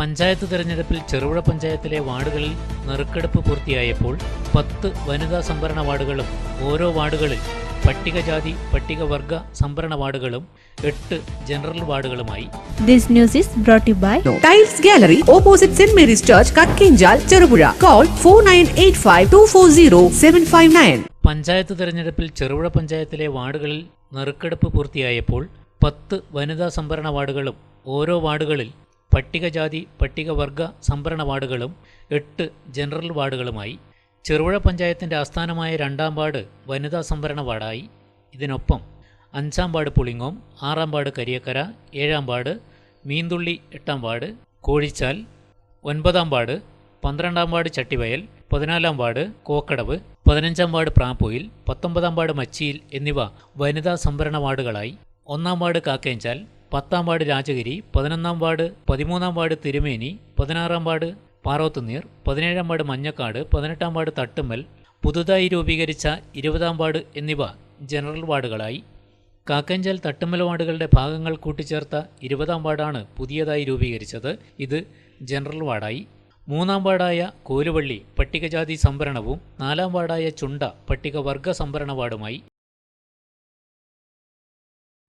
പഞ്ചായത്ത് തിരഞ്ഞെടുപ്പിൽ ചെറുപുഴ പഞ്ചായത്തിലെ വാർഡുകളിൽ നറുക്കെടുപ്പ് പൂർത്തിയായപ്പോൾ പത്ത് വനിതാ സംവരണ വാർഡുകളും ഓരോ വാർഡുകളിൽ പട്ടികജാതി പട്ടികവർഗ സംവരണ വാർഡുകളും എട്ട് ജനറൽ വാർഡുകളുമായി. This news is brought to you by tiles gallery opposite saint Mary's church Kakkenchal Cherupuzha call four nine eight five two four zero seven five nine panchayat തിരഞ്ഞെടുപ്പിൽ ചെറുപുഴ പഞ്ചായത്തിലെ വാർഡുകളിൽ നറുക്കെടുപ്പ് പൂർത്തിയായപ്പോൾ പത്ത് വനിതാ സംവരണ വാർഡുകളും ഓരോ വാർഡുകളിൽ പട്ടികജാതി പട്ടികവർഗ സംഭരണ വാർഡുകളും എട്ട് ജനറൽ വാർഡുകളുമായി ചെറുപുഴ പഞ്ചായത്തിന്റെ ആസ്ഥാനമായ രണ്ടാം വാർഡ് വനിതാ സംവരണ വാർഡായി. ഇതിനൊപ്പം അഞ്ചാം വാർഡ് പുളിങ്ങോം ആറാം വാർഡ് കരിയക്കര ഏഴാം വാർഡ് മീന്തുള്ളി എട്ടാം വാർഡ് കോഴിച്ചാൽ ഒൻപതാം വാർഡ് പന്ത്രണ്ടാം വാർഡ് ചട്ടിവയൽ പതിനാലാം വാർഡ് കോക്കടവ് പതിനഞ്ചാം വാർഡ് പ്രാപ്പോയിൽ പത്തൊമ്പതാം വാർഡ് മച്ചിയിൽ എന്നിവ വനിതാ സംവരണ വാർഡുകളായി. ഒന്നാം വാർഡ് കാക്കേഞ്ചാൽ പത്താം വാർഡ് രാജഗിരി പതിനൊന്നാം വാർഡ് പതിമൂന്നാം വാർഡ് തിരുമേനി പതിനാറാം വാർഡ് പാറോത്തുനീർ പതിനേഴാം വാർഡ് മഞ്ഞക്കാട് പതിനെട്ടാം വാർഡ് തട്ടുമ്മൽ പുതുതായി രൂപീകരിച്ച ഇരുപതാം വാർഡ് എന്നിവ ജനറൽ വാർഡുകളായി. കാക്കഞ്ചൽ തട്ടുമ്മൽ വാർഡുകളുടെ ഭാഗങ്ങൾ കൂട്ടിച്ചേർത്ത ഇരുപതാം വാർഡാണ് പുതിയതായി രൂപീകരിച്ചത്. ഇത് ജനറൽ വാർഡായി. മൂന്നാം വാർഡായ കോലുവള്ളി പട്ടികജാതി സംവരണവും നാലാം വാർഡായ ചുണ്ട പട്ടികവർഗ സംവരണ വാർഡുമായി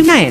nine